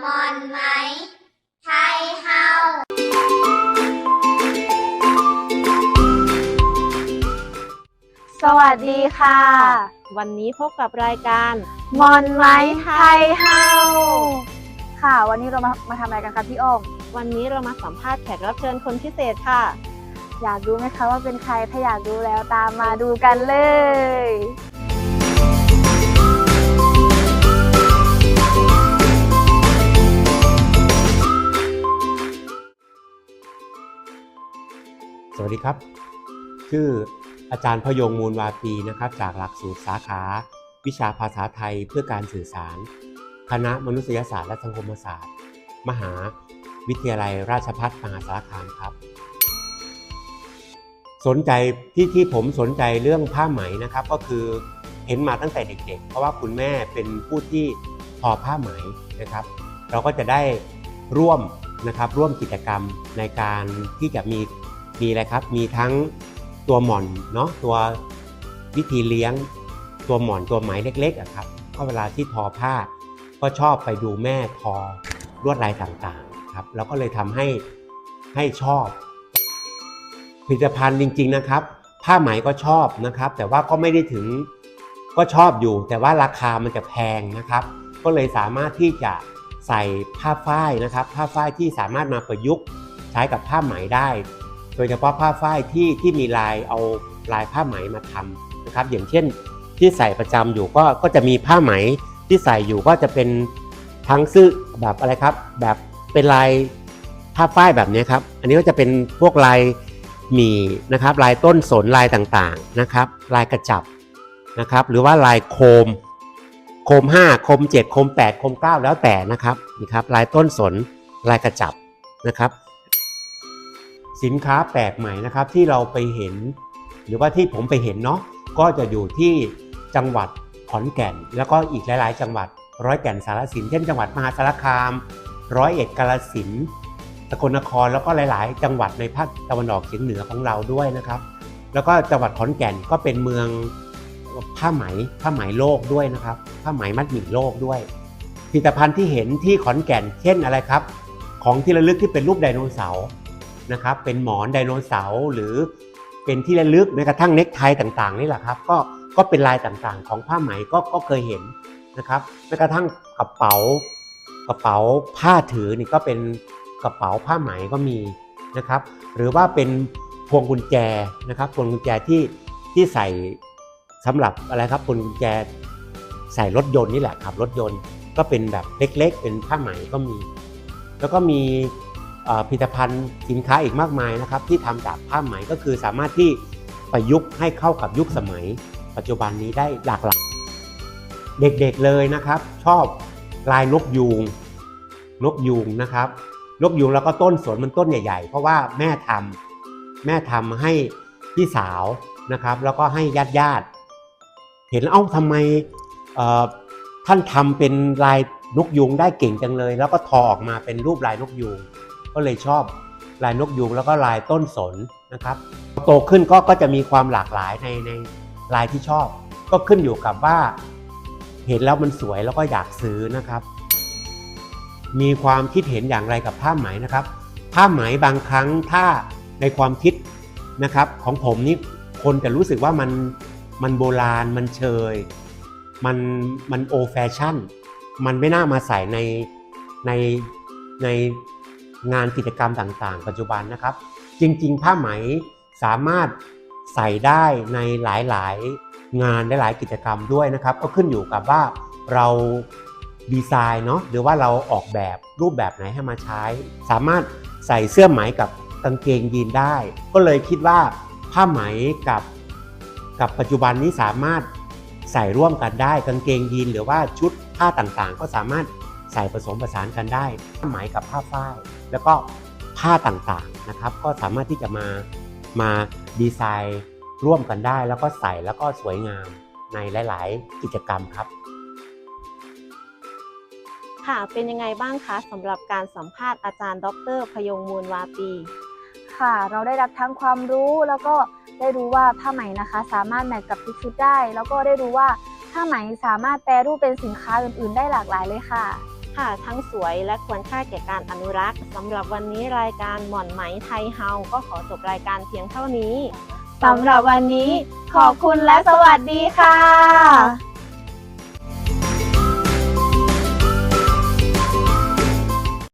มอนไหมไทยเฮาสวัสดีค่ะ วันนี้พบกับรายการมอนไม้ไทยเฮาค่ะ วันนี้เรามามาทำอะไรกันคะพี่อ้อมวันนี้เรามาสัมภาษณ์แขกรับเชิญคนพิเศษค่ะ อยากรู้ไหมคะว่าเป็นใครถ้าอยากรู้แล้วตามมาดูกันเลย วัสดีครับ ชื่ออาจารย์พยงมูลวาปีนะครับ จากหลักสูตรสาขา วิชาภาษาไทยเพื่อการสื่อสาร คณะมนุษยศาสตร์และสังคมศาสตร์ มหาวิทยาลัยราชภัฏมหาสารคามครับ สนใจที่ที่ผมสนใจเรื่องผ้าไหมนะครับ ก็คือเห็นมาตั้งแต่เด็ก ๆ เพราะว่าคุณแม่เป็นผู้ที่ทอผ้าไหมนะครับ เราก็จะได้ร่วมนะครับร่วมกิจกรรมในการที่จะมี มีอะไรครับ มีทั้งตัวหม่อนเนาะตัววิธีเลี้ยง ตัวหม่อนตัวไหมเล็กๆอะครับก็เวลาที่ทอผ้า ก็ชอบไปดูแม่ทอลวดลายต่างๆครับแล้วก็เลยทำให้ให้ชอบ ผลิตภัณฑ์จริง ๆนะครับ ผ้าไหมก็ชอบนะครับ แต่ว่าก็ไม่ได้ถึงก็ชอบอยู่ แต่ว่าราคามันจะแพงนะครับ ก็เลยสามารถที่จะใส่ผ้าฝ้ายนะครับ ผ้าฝ้ายที่สามารถมาประยุกต์ใช้กับผ้าไหมได้ โดยเฉพาะผ้าฝ้ายที่ที่มีลายเอาลายผ้าไหมมาทำนะครับ อย่างเช่นที่ใส่ประจำอยู่ก็ก็จะมีผ้าไหมที่ใส่อยู่ก็จะเป็นทั้งซื้อแบบอะไรครับ แบบเป็นลายผ้าฝ้ายแบบนี้ครับ อันนี้ก็จะเป็นพวกลายหมี่นะครับ ลายต้นสนลายต่างๆนะครับ ลายกระจับนะครับ หรือว่าลายโคม โคม 5 โคม 7 โคม 8 โคม 9 แล้วแต่นะครับนี่ครับ ลายต้นสนลายกระจับนะครับ สินค้าแปลกใหม่นะครับที่เราไปเห็น หรือว่าที่ผมไปเห็นเนาะก็จะอยู่ที่จังหวัดขอนแก่น แล้วก็อีกหลาย ๆ จังหวัดร้อยแก่นสารสินเช่นจังหวัดมหาสารคาม ร้อยเอ็ดกาฬสินสกลนครแล้วก็หลาย ๆ จังหวัดในภาคตะวันออกเฉียงเหนือของเราด้วยนะครับ แล้วก็จังหวัดขอนแก่นก็เป็นเมืองผ้าไหมผ้าไหมโลกด้วยนะครับผ้าไหมมัดหมี่โลกด้วยผลิตภัณฑ์ที่เห็นที่ขอนแก่นเช่นอะไรครับ ของที่ระลึกที่เป็นรูปไดโนเสาร์ นะครับเป็นหมอนไดโนเสาร์หรือเป็นที่ระลึกแม้กระทั่งเน็กไทต่างๆนี่แหละครับก็ก็เป็นลายต่างๆ ของผ้าไหมก็ก็เคยเห็นนะครับแม้กระทั่งกระเป๋ากระเป๋าผ้าถือนี่ก็เป็นกระเป๋าผ้าไหมก็มีนะครับ หรือว่าเป็นพวงกุญแจนะครับพวงกุญแจที่ที่ใส่สำหรับอะไรครับพวงกุญแจใส่รถยนต์นี่แหละขับรถยนต์ก็เป็นแบบเล็ก ๆ เป็นผ้าไหมก็มี แล้วก็มี ผลิตภัณฑ์สินค้าอีกมากมายนะครับที่ทำจากผ้าไหมก็คือสามารถที่ประยุกต์ให้เข้ากับยุคสมัย ปัจจุบันนี้ได้หลากหลายเด็กๆเลยนะครับ ชอบลายนกยูงนกยูงนะครับนกยูงแล้วก็ต้นสนมันต้นใหญ่ ๆ เพราะว่าแม่ทำแม่ทำให้พี่สาวนะครับ แล้วก็ให้ญาติญาติๆเห็นเอ้าทำไมท่านทำเป็นลายนกยูงได้เก่งจังเลย แล้วก็ทอออกมาเป็นรูปลายนกยูง ก็เลยชอบลายนกยูงแล้วก็ลายต้นสนนะครับ โตขึ้นก็ก็จะมีความหลากหลายในในลายที่ชอบ ก็ขึ้นอยู่กับว่า เห็นแล้วมันสวยแล้วก็อยากซื้อนะครับ มีความคิดเห็นอย่างไรกับผ้าไหมนะครับ ผ้าไหมบางครั้งถ้าในความคิดนะครับ ของผมนี่คนจะรู้สึกว่ามันมันโบราณมันเชย มันมันโอแฟชั่น มันไม่น่ามาใส่ในในใน งานกิจกรรมต่างๆ ปัจจุบันนะครับ จริง ๆ ผ้าไหมสามารถใส่ได้ในหลายๆงานหลายๆกิจกรรมด้วยนะครับ ก็ขึ้นอยู่กับว่าเราดีไซน์เนาะหรือว่าเราออกแบบรูปแบบไหนให้มาใช้ สามารถใส่เสื้อไหมกับกางเกงยีนได้ ก็เลยคิดว่าผ้าไหมกับกับปัจจุบันนี้สามารถใส่ร่วมกันได้กางเกงยีนหรือว่าชุดผ้าต่างๆ ก็สามารถ ใส่ผสมผสานกันได้ผ้าไหมกับผ้าฝ้าย แล้วก็ผ้าต่างๆนะครับ ก็สามารถที่จะมามาดีไซน์ร่วมกันได้ แล้วก็ใส่แล้วก็สวยงามในหลาย ๆ กิจกรรมครับ ค่ะเป็นยังไงบ้างคะสำหรับการสัมภาษณ์อาจารย์ ดร พยงมูลวาปีค่ะเราได้รับทั้งความรู้แล้วก็ได้รู้ว่าผ้าไหมนะคะ สามารถแมทกับทุกชุดได้ แล้วก็ได้รู้ว่าผ้าไหมสามารถแปรรูปเป็นสินค้าอื่น ๆ ได้หลากหลายเลยค่ะ ค่ะทั้งสวยและควรค่าแก่การอนุรักษ์สำหรับวันนี้รายการหม่อนไหมไทยเฮาก็ขอจบรายการเพียงเท่านี้สำหรับวันนี้ ขอบคุณและสวัสดีค่ะ